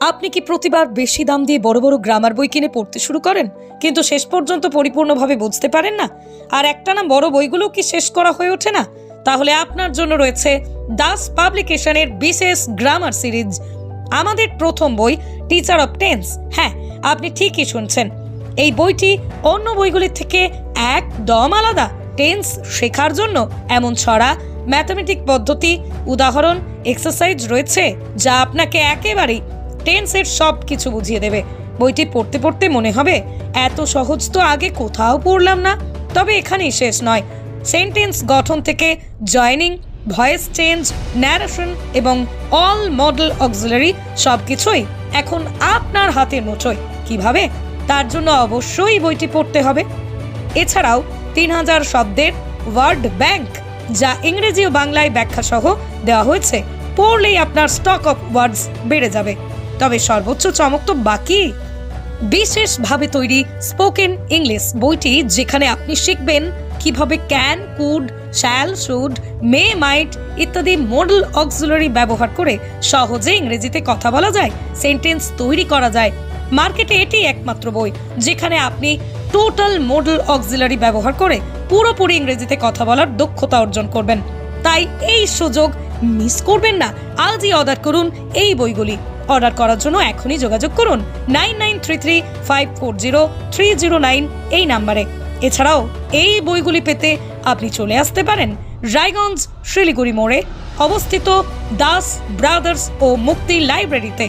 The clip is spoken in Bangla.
আপনি কি প্রতিবার বেশি দাম দিয়ে বড় বড় গ্রামার বই কিনে পড়তে শুরু করেন? কিন্তু শেষ পর্যন্ত পরিপূর্ণভাবে বুঝতে পারেন না। আর একটা না বড় বইগুলো কি শেষ করা হয়ে ওঠে না? তাহলে আপনার জন্য রয়েছে দাস পাবলিকেশনের বিশেষ গ্রামার সিরিজ। আমাদের প্রথম বই টিচার অফ টেন্স হ্যাঁ আপনি ঠিকই শুনছেন। এই বইটি অন্য বইগুলির থেকে একদম আলাদা। টেন্স শেখার জন্য এমন ছড়া ম্যাথমেটিক পদ্ধতি, উদাহরণ এক্সারসাইজ রয়েছে, যা আপনাকে একেবারেই টেন্সের সব কিছু বুঝিয়ে দেবে। বইটি পড়তে পড়তে মনে হবে, এত সহজ তো আগে কোথাও পড়লাম না। তবে এখানেই শেষ নয়। সেন্টেন্স গঠন থেকে জয়নিং, ভয়েস চেঞ্জ, ন্যারেশন এবং অল মডেল অক্সিলারি সব কিছুই এখন আপনার হাতের মুঠোয় কীভাবে? তার জন্য অবশ্যই বইটি পড়তে হবে। এছাড়াও তিন হাজার শব্দের ওয়ার্ড ব্যাংক, যা ইংরেজি ও বাংলায় ব্যাখ্যা সহ দেওয়া হয়েছে, পড়লেই আপনার স্টক অফ ওয়ার্ডস বেড়ে যাবে। তবে সর্বোচ্চ চমক তো বাকি। বিশেষভাবে তৈরি স্পোকেন ইংলিশ বইটি যেখানে আপনি শিখবেন কীভাবে can could shall should may might ইত্যাদি মডেল অক্সিলারি ব্যবহার করে সহজে ইংরেজিতে কথা বলা যায় সেন্টেন্স তৈরি করা যায়। মার্কেটে এটি একমাত্র বই যেখানে আপনি টোটাল মডেল অক্সিলারি ব্যবহার করে পুরোপুরি ইংরেজিতে কথা বলার দক্ষতা অর্জন করবেন। তাই এই সুযোগ মিস করবেন না। আজই অর্ডার করুন এই বইগুলি। অর্ডার করার জন্য এখনই যোগাযোগ করুন nine nine three three five four zero three zero nine এই নাম্বারে। এছাড়াও এই বইগুলি পেতে আপনি চলে আসতে পারেন রায়গঞ্জ শিলিগুড়ি মোড়ে অবস্থিত দাস ব্রাদার্স ও মুক্তি লাইব্রেরিতে।